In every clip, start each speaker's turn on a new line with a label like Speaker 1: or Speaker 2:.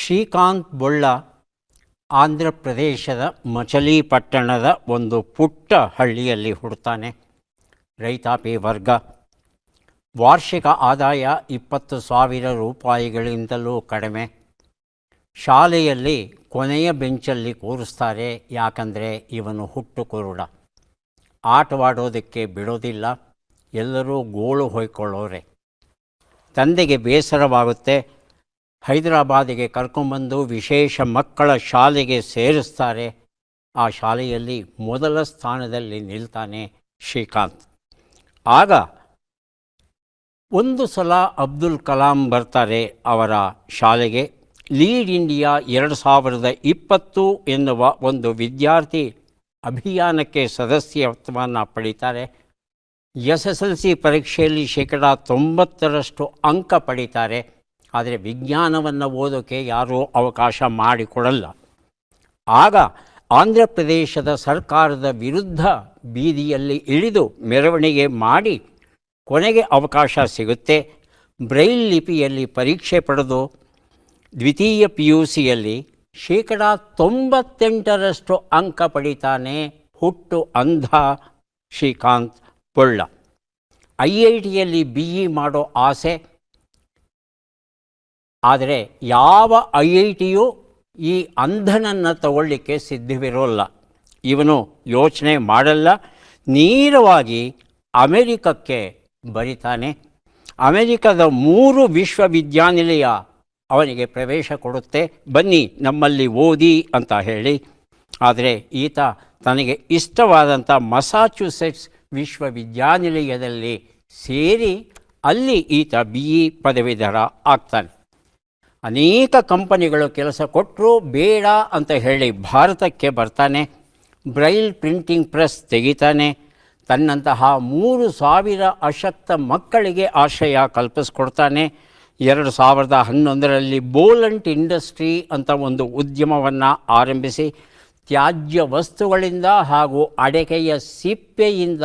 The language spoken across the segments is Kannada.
Speaker 1: ಶ್ರೀಕಾಂತ್ ಬೊಳ್ಳ ಆಂಧ್ರ ಪ್ರದೇಶದ ಮಚಲಿಪಟ್ಟಣದ ಒಂದು ಪುಟ್ಟ ಹಳ್ಳಿಯಲ್ಲಿ ಹುಡ್ತಾನೆ ರೈತಾಪಿ ವರ್ಗ. ವಾರ್ಷಿಕ ಆದಾಯ ಇಪ್ಪತ್ತು ಸಾವಿರ ರೂಪಾಯಿಗಳಿಂದಲೂ ಕಡಿಮೆ. ಶಾಲೆಯಲ್ಲಿ ಕೊನೆಯ ಬೆಂಚಲ್ಲಿ ಕೂರಿಸ್ತಾರೆ, ಯಾಕಂದರೆ ಇವನು ಹುಟ್ಟು ಕುರುಡ ಆಟವಾಡೋದಕ್ಕೆ ಬಿಡೋದಿಲ್ಲ, ಎಲ್ಲರೂ ಗೋಳು ಹೊಯ್ಕೊಳ್ಳೋರೆ. ತಂದೆಗೆ ಬೇಸರವಾಗುತ್ತೆ ಹೈದರಾಬಾದಿಗೆ ಕರ್ಕೊಂಬಂದು ವಿಶೇಷ ಮಕ್ಕಳ ಶಾಲೆಗೆ ಸೇರಿಸ್ತಾರೆ. ಆ ಶಾಲೆಯಲ್ಲಿ ಮೊದಲ ಸ್ಥಾನದಲ್ಲಿ ನಿಲ್ತಾನೆ ಶ್ರೀಕಾಂತ್. ಆಗ ಒಂದು ಸಲ ಅಬ್ದುಲ್ ಕಲಾಂ ಬರ್ತಾರೆ ಅವರ ಶಾಲೆಗೆ. ಲೀಡ್ ಇಂಡಿಯಾ ಎರಡು ಸಾವಿರದ ಇಪ್ಪತ್ತು ಎನ್ನುವ ಒಂದು ವಿದ್ಯಾರ್ಥಿ ಅಭಿಯಾನಕ್ಕೆ ಸದಸ್ಯತ್ವವನ್ನು ಪಡೀತಾರೆ. ಎಸ್ ಎಸ್ ಎಲ್ ಸಿ ಪರೀಕ್ಷೆಯಲ್ಲಿ ಶೇಕಡ ತೊಂಬತ್ತರಷ್ಟು ಅಂಕ ಪಡೀತಾರೆ. ಆದರೆ ವಿಜ್ಞಾನವನ್ನು ಓದೋಕ್ಕೆ ಯಾರೂ ಅವಕಾಶ ಮಾಡಿಕೊಡಲ್ಲ. ಆಗ ಆಂಧ್ರ ಪ್ರದೇಶದ ಸರ್ಕಾರದ ವಿರುದ್ಧ ಬೀದಿಯಲ್ಲಿ ಇಳಿದು ಮೆರವಣಿಗೆ ಮಾಡಿ ಕೊನೆಗೆ ಅವಕಾಶ ಸಿಗುತ್ತೆ. ಬ್ರೈಲ್ ಲಿಪಿಯಲ್ಲಿ ಪರೀಕ್ಷೆ ಪಡೆದು ದ್ವಿತೀಯ ಪಿ ಯು ಸಿಯಲ್ಲಿ ಶೇಕಡ ತೊಂಬತ್ತೆಂಟರಷ್ಟು ಅಂಕ ಪಡಿತಾನೆ ಹುಟ್ಟು ಅಂಧ ಶ್ರೀಕಾಂತ್ ಪೊಳ್ಳ. ಐ ಐ ಟಿಯಲ್ಲಿ ಬಿ ಇ ಮಾಡೋ ಆಸೆ ಆದರೆ ಯಾವ ಐ ಐ ಟಿಯು ಈ ಅಂಧನನ್ನು ತಗೊಳ್ಳಿಕ್ಕೆ ಸಿದ್ಧವಿರೋಲ್ಲ. ಇವನು ಯೋಚನೆ ಮಾಡಲ್ಲ, ನೇರವಾಗಿ ಅಮೆರಿಕಕ್ಕೆ ಬರಿತಾನೆ. ಅಮೆರಿಕದ ಮೂರು ವಿಶ್ವವಿದ್ಯಾನಿಲಯ ಅವನಿಗೆ ಪ್ರವೇಶ ಕೊಡುತ್ತೆ. ಬನ್ನಿ, ನಮ್ಮಲ್ಲಿ ಓದಿ ಅಂತ ಹೇಳಿ. ಆದರೆ ಈತ ತನಗೆ ಇಷ್ಟವಾದಂಥ ಮಸಾಚುಸೆಟ್ಸ್ ವಿಶ್ವವಿದ್ಯಾನಿಲಯದಲ್ಲಿ ಸೇರಿ ಅಲ್ಲಿ ಈತ ಬಿ ಇ ಪದವೀಧರ ಆಗ್ತಾನೆ. ಅನೇಕ ಕಂಪನಿಗಳು ಕೆಲಸ ಕೊಟ್ಟರು ಬೇಡ ಅಂತ ಹೇಳಿ ಭಾರತಕ್ಕೆ ಬರ್ತಾನೆ. ಬ್ರೈಲ್ ಪ್ರಿಂಟಿಂಗ್ ಪ್ರೆಸ್ ತೆಗಿತಾನೆ. ತನ್ನಂತಹ ಮೂರು ಸಾವಿರ ಅಶಕ್ತ ಮಕ್ಕಳಿಗೆ ಆಶ್ರಯ ಕಲ್ಪಿಸ್ಕೊಡ್ತಾನೆ. ಎರಡು ಸಾವಿರದ ಹನ್ನೊಂದರಲ್ಲಿ ಬೋಲಂಟ್ ಇಂಡಸ್ಟ್ರಿ ಅಂತ ಒಂದು ಉದ್ಯಮವನ್ನು ಆರಂಭಿಸಿ ತ್ಯಾಜ್ಯ ವಸ್ತುಗಳಿಂದ ಹಾಗೂ ಅಡಕೆಯ ಸಿಪ್ಪೆಯಿಂದ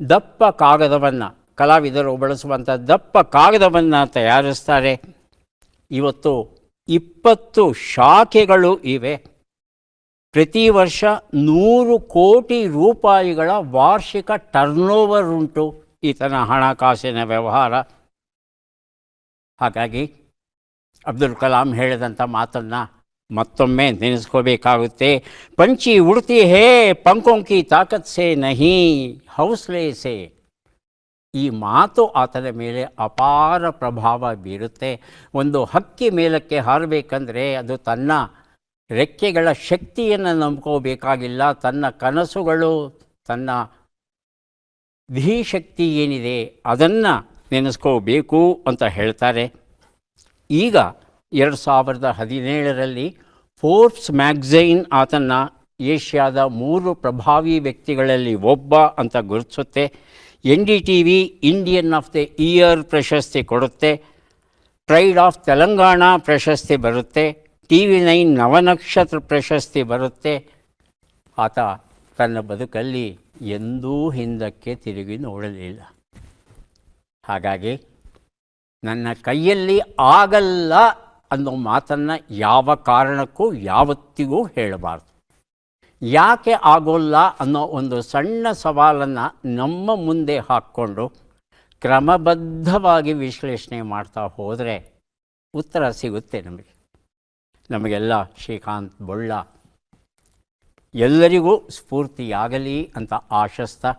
Speaker 1: ದಪ್ಪ ಕಾಗದವನ್ನು, ಕಲಾವಿದರು ಬಳಸುವಂಥ ದಪ್ಪ ಕಾಗದವನ್ನು ತಯಾರಿಸ್ತಾರೆ. ಇವತ್ತು ಇಪ್ಪತ್ತು ಶಾಖೆಗಳು ಇವೆ. ಪ್ರತಿ ವರ್ಷ ನೂರು ಕೋಟಿ ರೂಪಾಯಿಗಳ ವಾರ್ಷಿಕ ಟರ್ನೋವರ್ ಉಂಟು ಈತನ ಹಣಕಾಸಿನ ವ್ಯವಹಾರ. ಹಾಗಾಗಿ ಅಬ್ದುಲ್ ಕಲಾಂ ಹೇಳಿದಂಥ ಮಾತನ್ನು ಮತ್ತೊಮ್ಮೆ ನೆನೆಸ್ಕೋಬೇಕಾಗುತ್ತೆ. ಪಂಚಿ ಉಡ್ತಿ ಹೇ ಪಂಕೋಂಕಿ ತಾಕತ್ ಸೇ ನಹಿ, ಹೌಸ್ಲೆ ಸೇ. ಈ ಮಾತು ಆತನ ಮೇಲೆ ಅಪಾರ ಪ್ರಭಾವ ಬೀರುತ್ತೆ. ಒಂದು ಹಕ್ಕಿ ಮೇಲಕ್ಕೆ ಹಾರಬೇಕಂದ್ರೆ ಅದು ತನ್ನ ರೆಕ್ಕೆಗಳ ಶಕ್ತಿಯನ್ನು ನಂಬ್ಕೋಬೇಕಾಗಿಲ್ಲ. ತನ್ನ ಕನಸುಗಳು, ತನ್ನ ಧೀಶಕ್ತಿ ಏನಿದೆ ಅದನ್ನು ನೆನೆಸ್ಕೋಬೇಕು ಅಂತ ಹೇಳ್ತಾರೆ. ಈಗ ಎರಡು ಸಾವಿರದ ಹದಿನೇಳರಲ್ಲಿ ಫೋರ್ಬ್ಸ್ ಮ್ಯಾಗ್ಝೈನ್ ಆತನ್ನು ಏಷ್ಯಾದ ಮೂರು ಪ್ರಭಾವಿ ವ್ಯಕ್ತಿಗಳಲ್ಲಿ ಒಬ್ಬ ಅಂತ ಗುರುತಿಸುತ್ತೆ. N D T V Indian of the year ಪ್ರಶಸ್ತಿ ಕೊಡುತ್ತೆ. ಪ್ರೈಡ್ ಆಫ್ ತೆಲಂಗಾಣ ಪ್ರಶಸ್ತಿ ಬರುತ್ತೆ. ಟಿ ವಿ ನೈನ್ ನವನಕ್ಷತ್ರ ಪ್ರಶಸ್ತಿ ಬರುತ್ತೆ. ಆತ ತನ್ನ ಬದುಕಲ್ಲಿ ಎಂದೂ ಹಿಂದಕ್ಕೆ ತಿರುಗಿ ನೋಡಲಿಲ್ಲ. ಹಾಗಾಗಿ ನನ್ನ ಕೈಯಲ್ಲಿ ಆಗಲ್ಲ ಅನ್ನೋ ಮಾತನ್ನು ಯಾವ ಕಾರಣಕ್ಕೂ ಯಾವತ್ತಿಗೂ ಹೇಳಬಾರ್ದು. ಯಾಕೆ ಆಗೋಲ್ಲ ಅನ್ನೋ ಒಂದು ಸಣ್ಣ ಸವಾಲನ್ನು ನಮ್ಮ ಮುಂದೆ ಹಾಕ್ಕೊಂಡು ಕ್ರಮಬದ್ಧವಾಗಿ ವಿಶ್ಲೇಷಣೆ ಮಾಡ್ತಾ ಹೋದರೆ ಉತ್ತರ ಸಿಗುತ್ತೆ ನಮಗೆ. ನಮಗೆಲ್ಲ ಶ್ರೀಕಾಂತ್ ಬೊಳ್ಳ, ಎಲ್ಲರಿಗೂ ಸ್ಫೂರ್ತಿಯಾಗಲಿ ಅಂತ ಆಶಿಸ್ತಾ